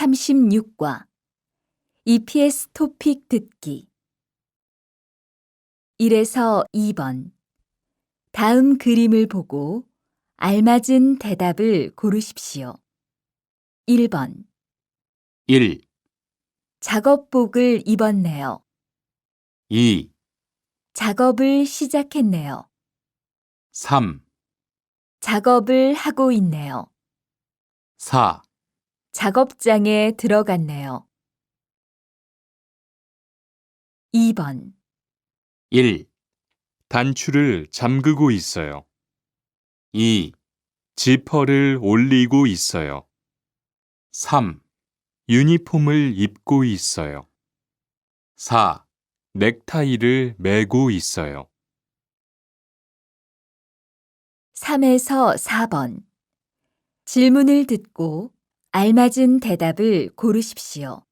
36과 EPS 토픽 듣기 1에서 2번 다음 그림을 보고 알맞은 대답을 고르십시오. 1번 1, 작업복을 입었네요. 2, 작업을 시작했네요. 3, 작업을 하고 있네요. 4, 작업장에 들어갔네요. 2번 1. 단추를 잠그고 있어요. 2. 지퍼를 올리고 있어요. 3. 유니폼을 입고 있어요. 4. 넥타이를 매고 있어요. 3에서 4번 질문을 듣고 알맞은 대답을 고르십시오.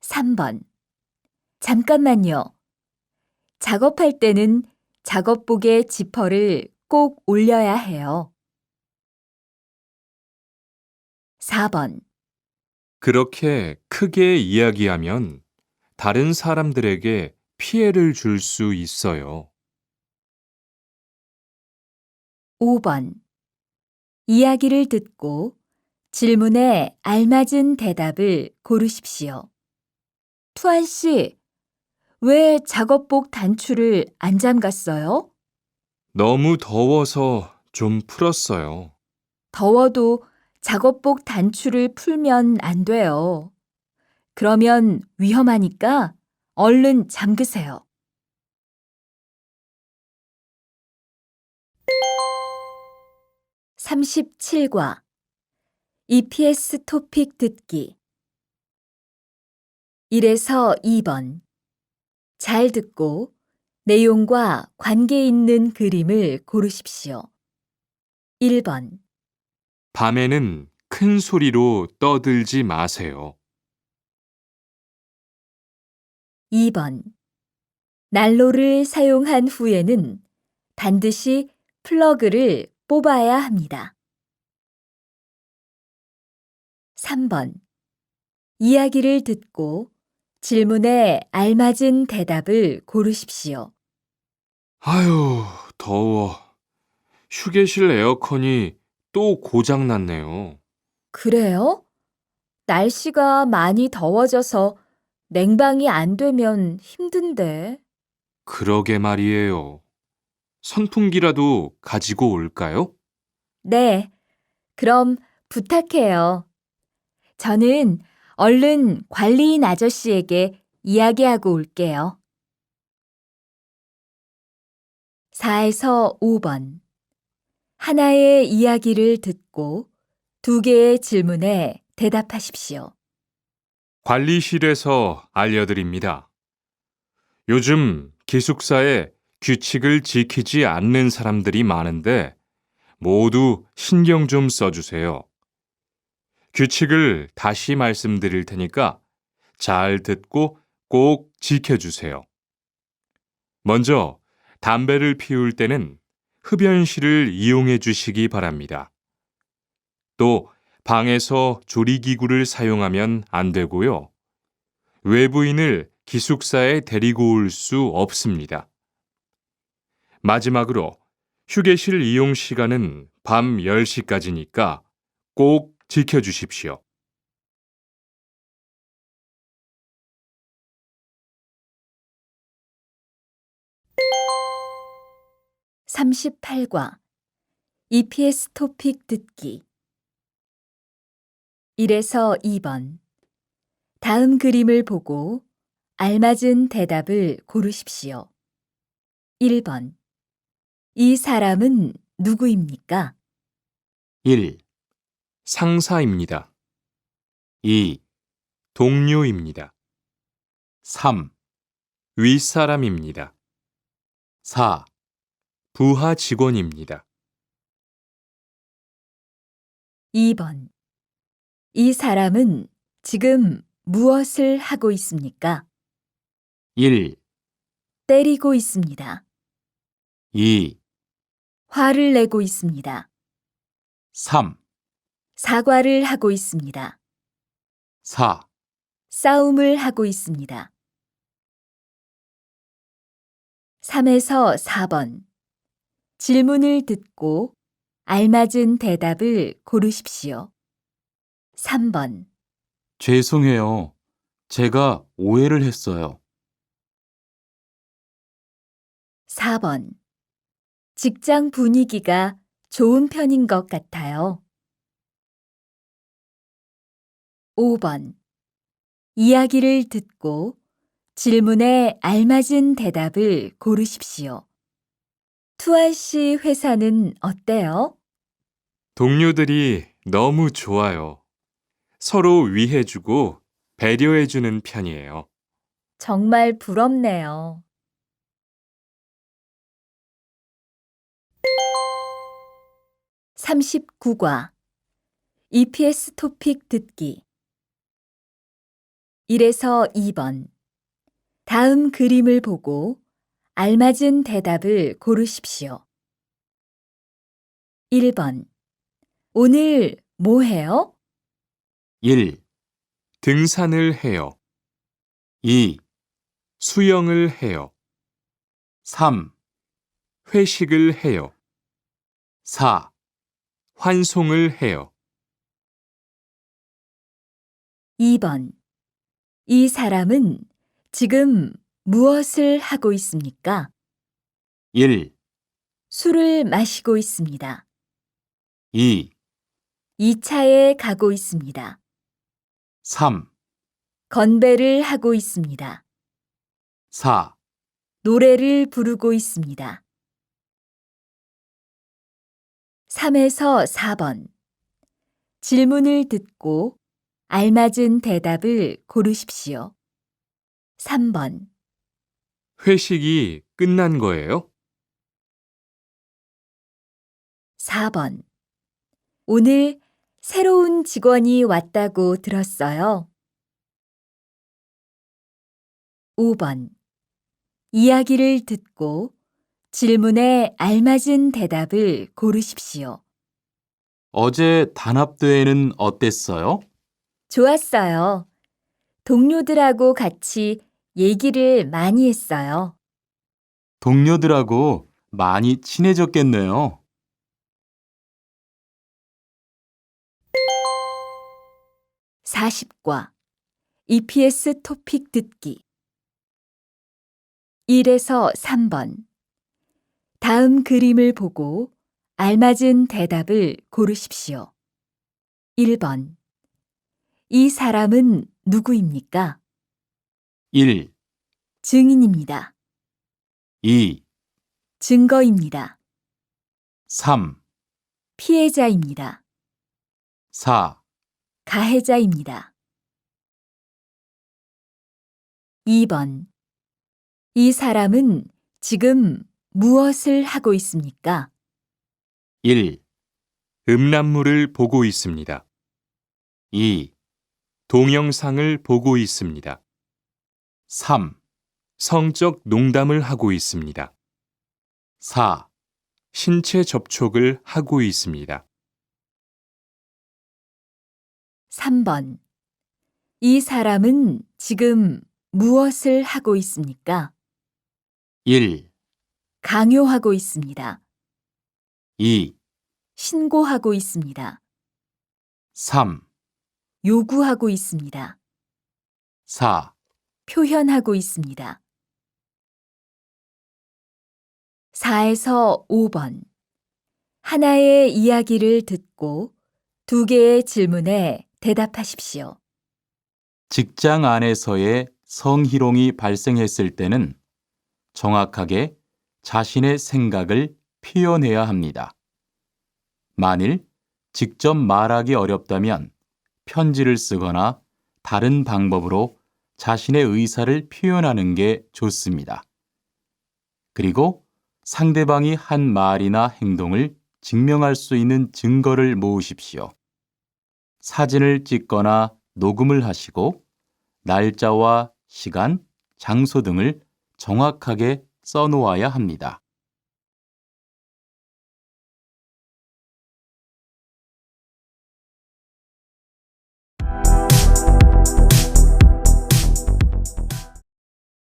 3번 잠깐만요. 작업할 때는 작업복의 지퍼를 꼭 올려야 해요. 4번 그렇게 크게 이야기하면 다른 사람들에게 피해를 줄 수 있어요. 5번 이야기를 듣고 질문에 알맞은 대답을 고르십시오. 투안 씨, 왜 작업복 단추를 안 잠갔어요? 너무 더워서 좀 풀었어요. 더워도 작업복 단추를 풀면 안 돼요. 그러면 위험하니까 얼른 잠그세요. (37과) EPS 토픽 듣기 1에서 2번 잘 듣고 내용과 관계 있는 그림을 고르십시오. 1번 밤에는 큰 소리로 떠들지 마세요. 2번 난로를 사용한 후에는 반드시 플러그를 뽑아야 합니다. 3번 이야기를 듣고 질문에 알맞은 대답을 고르십시오. 아유, 더워. 휴게실 에어컨이 또 고장났네요. 그래요? 날씨가 많이 더워져서 냉방이 안 되면 힘든데. 그러게 말이에요. 선풍기라도 가지고 올까요? 네, 그럼 부탁해요. 저는 얼른 관리인 아저씨에게 이야기하고 올게요. 4에서 5번. 하나의 이야기를 듣고 두 개의 질문에 대답하십시오. 관리실에서 알려드립니다. 요즘 기숙사에 규칙을 지키지 않는 사람들이 많은데 모두 신경 좀 써주세요. 규칙을 다시 말씀드릴 테니까 잘 듣고 꼭 지켜주세요. 먼저 담배를 피울 때는 흡연실을 이용해 주시기 바랍니다. 또 방에서 조리기구를 사용하면 안 되고요. 외부인을 기숙사에 데리고 올 수 없습니다. 마지막으로 휴게실 이용 시간은 밤 10시까지니까 꼭 지켜주십시오. (38과) EPS 토픽 듣기 1에서 2번 다음 그림을 보고 알맞은 대답을 고르십시오. 1번 이 사람은 누구입니까? 1. 상사입니다. 2. 동료입니다. 3. 윗사람입니다. 4. 부하 직원입니다. 2번 이 사람은 지금 무엇을 하고 있습니까? 1. 때리고 있습니다. 2. 화를 내고 있습니다. 3. 사과를 하고 있습니다. 4. 싸움을 하고 있습니다. 3에서 4번. 질문을 듣고 알맞은 대답을 고르십시오. 3번. 죄송해요. 제가 오해를 했어요. 4번. 직장 분위기가 좋은 편인 것 같아요. 5번. 이야기를 듣고 질문에 알맞은 대답을 고르십시오. 투아 씨 회사는 어때요? 동료들이 너무 좋아요. 서로 위해주고 배려해주는 편이에요. 정말 부럽네요. (39과) EPS 토픽 듣기 1에서 2번 다음 그림을 보고 알맞은 대답을 고르십시오. 1번 오늘 뭐 해요? 1. 등산을 해요. 2. 수영을 해요. 3. 회식을 해요. 4. 환송을 해요. 2번 이 사람은 지금 무엇을 하고 있습니까? 1. 술을 마시고 있습니다. 2. 2차에 가고 있습니다. 3. 건배를 하고 있습니다. 4. 노래를 부르고 있습니다. 3에서 4번. 질문을 듣고 알맞은 대답을 고르십시오. 3번. 회식이 끝난 거예요? 4번. 오늘 새로운 직원이 왔다고 들었어요. 5번. 이야기를 듣고 질문에 알맞은 대답을 고르십시오. 어제 단합대회는 어땠어요? 좋았어요. 동료들하고 같이 얘기를 많이 했어요. 동료들하고 많이 친해졌겠네요. (40과) EPS 토픽 듣기 1에서 3번 다음 그림을 보고 알맞은 대답을 고르십시오. 1번 이 사람은 누구입니까? 1. 증인입니다. 2. 증거입니다. 3. 피해자입니다. 4. 가해자입니다. 2번. 이 사람은 지금 무엇을 하고 있습니까? 1. 음란물을 보고 있습니다. 2. 동영상을 보고 있습니다. 3. 성적 농담을 하고 있습니다. 4. 신체 접촉을 하고 있습니다. 3번. 이 사람은 지금 무엇을 하고 있습니까? 1. 강요하고 있습니다. 2. 신고하고 있습니다. 3. 요구하고 있습니다. 4. 표현하고 있습니다. 4에서 5번. 하나의 이야기를 듣고 두 개의 질문에 대답하십시오. 직장 안에서의 성희롱이 발생했을 때는 정확하게 자신의 생각을 표현해야 합니다. 만일 직접 말하기 어렵다면 편지를 쓰거나 다른 방법으로 자신의 의사를 표현하는 게 좋습니다. 그리고 상대방이 한 말이나 행동을 증명할 수 있는 증거를 모으십시오. 사진을 찍거나 녹음을 하시고 날짜와 시간, 장소 등을 정확하게 써놓아야 합니다.